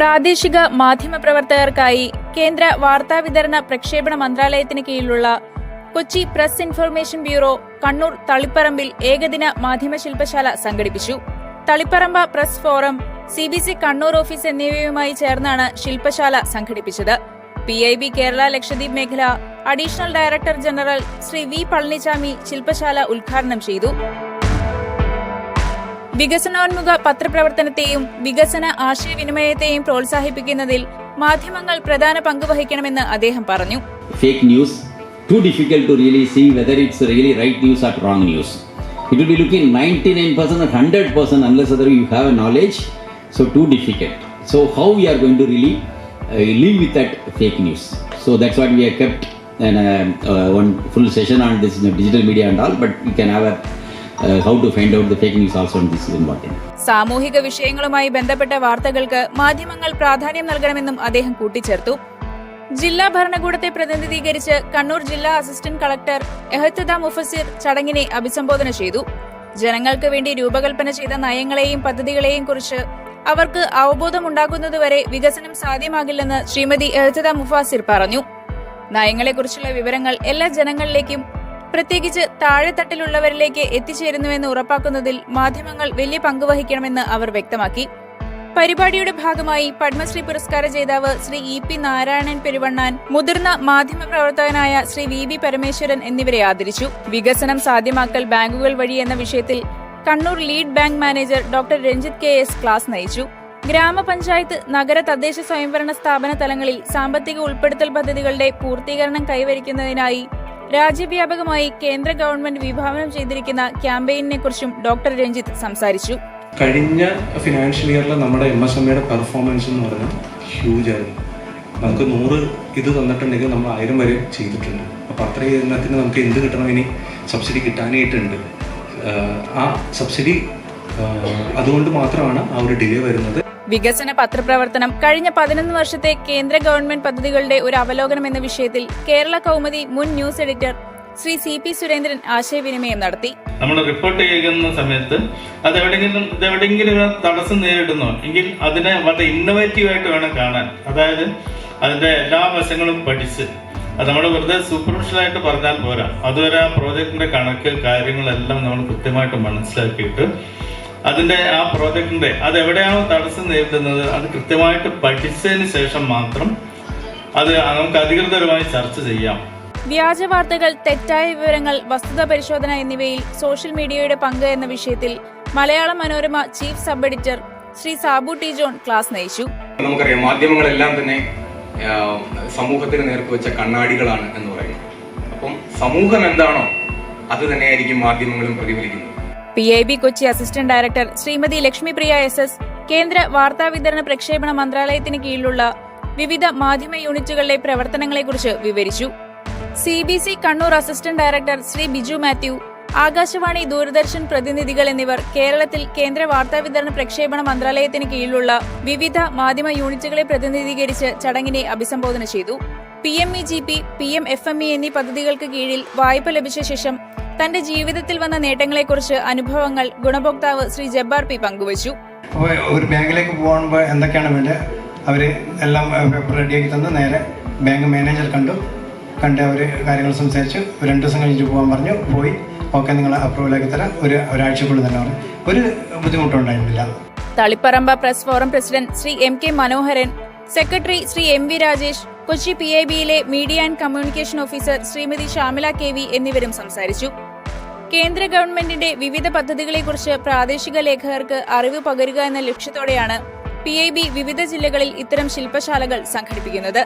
പ്രാദേശിക മാധ്യമപ്രവർത്തകർക്കായി കേന്ദ്ര വാർത്താവിതരണ പ്രക്ഷേപണ മന്ത്രാലയത്തിന് കീഴിലുള്ള Kochi press information bureau Kannur തളിപ്പറമ്പിൽ ഏകദിന മാധ്യമ ശില്പശാല സംഘടിപ്പിച്ചു. Taliparamba press forum C B C Kannur office എന്നിവയുമായി ചേർന്നാണ് ശില്പശാല സംഘടിപ്പിച്ചത്. P I B Kerala Lakshadweep മേഖല additional director general Shri V Palanichamy ശില്പശാല ഉദ്ഘാടനം ചെയ്തു. വികസനോന്മുഖ പത്രപ്രവർത്തനത്തെയും വികസന ആശയവിനിമയത്തെയും പ്രോത്സാഹിപ്പിക്കുന്നതിൽ മാധ്യമങ്ങൾ പ്രധാന പങ്ക് വഹിക്കണമെന്ന് അദ്ദേഹം പറഞ്ഞു too difficult to really see whether it's really right news or wrong news it will be looking 99% or 100% unless whether you have a knowledge so too difficult so how we are going to really uh, live with that fake news so that's what we have kept an, uh, uh, one full session on this you digital media and all but we can have a uh, how to find out the news also important സാമൂഹിക വിഷയങ്ങളുമായി ബന്ധപ്പെട്ട വാർത്തകൾക്ക് മാധ്യമങ്ങൾ പ്രാധാന്യം നൽകണമെന്നും അദ്ദേഹം കൂട്ടിച്ചേർത്തു. ജില്ലാ ഭരണകൂടത്തെ പ്രതിനിധീകരിച്ച് കണ്ണൂർ ജില്ലാ അസിസ്റ്റന്റ് കളക്ടർ എഹത്തദ മുഫസിർ ചടങ്ങിനെ അഭിസംബോധന ചെയ്തു. ജനങ്ങൾക്ക് വേണ്ടി രൂപകൽപ്പന ചെയ്ത നയങ്ങളെയും പദ്ധതികളെയും കുറിച്ച് അവർക്ക് അവബോധമുണ്ടാകുന്നതുവരെ വികസനം സാധ്യമാകില്ലെന്ന് ശ്രീമതി എഹത്തദ മുഫാസിർ പറഞ്ഞു. നയങ്ങളെക്കുറിച്ചുള്ള വിവരങ്ങൾ എല്ലാ ജനങ്ങളിലേക്കും പ്രത്യേകിച്ച് താഴെത്തട്ടിലുള്ളവരിലേക്ക് എത്തിച്ചേരുന്നുവെന്ന് ഉറപ്പാക്കുന്നതിൽ മാധ്യമങ്ങൾ വലിയ പങ്ക് വഹിക്കണമെന്ന് അവർ വ്യക്തമാക്കി. പരിപാടിയുടെ ഭാഗമായി പത്മശ്രീ പുരസ്കാര ജേതാവ് ശ്രീ ഇ പി നാരായണൻ പെരുവണ്ണാൻ മുതിർന്ന മാധ്യമപ്രവർത്തകനായ ശ്രീ വി ബി പരമേശ്വരൻ എന്നിവരെ ആദരിച്ചു. വികസനം സാധ്യമാക്കൽ ബാങ്കുകൾ വഴി എന്ന വിഷയത്തിൽ Kannur lead bank manager doctor Ranjith K S class നയിച്ചു. ഗ്രാമപഞ്ചായത്ത് നഗര തദ്ദേശ സ്വയംഭരണ സ്ഥാപന തലങ്ങളിൽ സാമ്പത്തിക ഉൾപ്പെടുത്തൽ പദ്ധതികളുടെ പൂർത്തീകരണം കൈവരിക്കുന്നതിനായി രാജ്യവ്യാപകമായി കേന്ദ്ര ഗവൺമെന്റ് വിഭാവനം ചെയ്തിരിക്കുന്ന ക്യാമ്പയിനെ കുറിച്ചും ഡോക്ടർ രഞ്ജിത്ത് സംസാരിച്ചു. കഴിഞ്ഞ ഫിനാൻഷ്യൽ ഇയറിൽ നമ്മുടെ എം എസ് എം പെർഫോമൻസ് എന്ന് പറഞ്ഞാൽ ഹ്യൂജ് ആയിരുന്നു. നമുക്ക് നൂറ് ഇത് തന്നിട്ടുണ്ടെങ്കിൽ നമ്മൾ ആയിരം വരെ ചെയ്തിട്ടുണ്ട്. അപ്പോൾ അത്രയും എണ്ണത്തിന് നമുക്ക് എന്ത് കിട്ടണം ഇനി? സബ്സിഡി കിട്ടാനായിട്ടുണ്ട്. ആ സബ്സിഡി അതുകൊണ്ട് മാത്രമാണ് ആ ഒരു ഡിലേ വരുന്നത്. വികസന പത്രപ്രവർത്തനം കഴിഞ്ഞ പതിനൊന്ന് വർഷത്തെ കേന്ദ്ര ഗവൺമെന്റ് പദ്ധതികളുടെ ഒരു അവലോകനം എന്ന വിഷയത്തിൽ കേരള കൗമുദി മുൻ news editor Shri C P Surendran ആശയവിനിമയം നടത്തി. നമ്മൾ റിപ്പോർട്ട് ചെയ്യുന്ന സമയത്ത് അത് എവിടെയെങ്കിലും ഇത് എവിടെയെങ്കിലും ഒരു തടസ്സം നേരിടുന്നു. എങ്കിൽ അതിനെ വളരെ ഇന്നോവേറ്റീവ് ആയിട്ട് വേണം കാണാൻ. അതായത് അതിന്റെ എല്ലാ വശങ്ങളും പഠിച്ച്. അത് നമ്മൾ വെറുതെ സൂപ്പർഫിഷ്യലായിട്ട് പറഞ്ഞാൽ പോരാ. അതുവരെ ആ പ്രോജക്റ്റിന്റെ കണക്ക് കാര്യങ്ങളെല്ലാം നമ്മൾ കൃത്യമായിട്ട് മനസ്സിലാക്കിയിട്ട് അതിന്റെ ആ പ്രോജക്റ്റിന്റെ അത് എവിടെയാണോ തടസ്സം നേരിടുന്നത് അത് കൃത്യമായിട്ട് പഠിച്ചതിന് ശേഷം മാത്രം അത് നമുക്ക് അധികൃതരുമായി ചർച്ച ചെയ്യാം. വ്യാജ വാർത്തകൾ തെറ്റായ വിവരങ്ങൾ വസ്തുത പരിശോധന എന്നിവയിൽ സോഷ്യൽ മീഡിയയുടെ പങ്ക് എന്ന വിഷയത്തിൽ Malayala Manorama chief sub editor Shri Sabu T John class നയിച്ചു. നമുക്കറിയാം മാധ്യമങ്ങളെല്ലാം തന്നെ സമൂഹത്തിന് നേർക്ക് വെച്ച കണ്ണാടികളാണ് എന്ന് പറയുന്നത്. അപ്പം സമൂഹം എന്താണോ അത് തന്നെയായിരിക്കും മാധ്യമങ്ങളും പ്രതിഫലിക്കുന്നത്. P I B Kochi assistant director Shrimati Lakshmipriya S S കേന്ദ്ര വാർത്താവിതരണ പ്രക്ഷേപണ മന്ത്രാലയത്തിന് കീഴിലുള്ള വിവിധ മാധ്യമ യൂണിറ്റുകളിലെ പ്രവർത്തനങ്ങളെക്കുറിച്ച് വിവരിച്ചു. C B C Kannur assistant director Shri Biju Mathew Akashvani Doordarshan പ്രതിനിധികൾ എന്നിവർ കേരളത്തിൽ കേന്ദ്ര വാർത്താവിതരണ പ്രക്ഷേപണ മന്ത്രാലയത്തിന് കീഴിലുള്ള വിവിധ മാധ്യമ യൂണിറ്റുകളെ പ്രതിനിധീകരിച്ച് ചടങ്ങിനെ അഭിസംബോധന ചെയ്തു. P M E G P P M F M E എന്നീ പദ്ധതികൾക്ക് കീഴിൽ വായ്പ ലഭിച്ച ശേഷം തന്റെ ജീവിതത്തിൽ വന്ന നേട്ടങ്ങളെക്കുറിച്ച് അനുഭവങ്ങൾ ഗുണഭോക്താവ് ശ്രീ ജബ്ബാർ പി പങ്കുവച്ചു. ഒരു ബാങ്കിലേക്ക് പോകുമ്പോൾ എന്തൊക്കെയാണ് വേണ്ടത്? അവർ എല്ലാം റെഡിയാക്കി തന്ന്. നേരെ ബാങ്ക് മാനേജർ കണ്ടു. കണ്ട് അവർ കാര്യങ്ങൾ സംസാരിച്ചു. രണ്ട് ദിവസം കഴിഞ്ഞ് പോകാൻ പറഞ്ഞു. പോയി. ഓക്കെ നിങ്ങൾ അപ്രൂവലാക്കി തരാം ഒരു ഒരാഴ്ചക്കുള്ളിൽ തന്നെ പറഞ്ഞു ഒരു ബുദ്ധിമുട്ടും ഉണ്ടായിരുന്നില്ല Taliparamba press forum president Shri M K Manoharan secretary Shri M V Rajesh Kochi P I ബിയിലെ media and communication officer Shrimati Shamila K V എന്നിവരും സംസാരിച്ചു. കേന്ദ്ര ഗവൺമെന്റിന്റെ വിവിധ പദ്ധതികളെക്കുറിച്ച് പ്രാദേശിക ലേഖകർക്ക് അറിവ് പകരുക എന്ന ലക്ഷ്യത്തോടെയാണ് പി വിവിധ ജില്ലകളിൽ ഇത്തരം ശില്പശാലകൾ സംഘടിപ്പിക്കുന്നത്.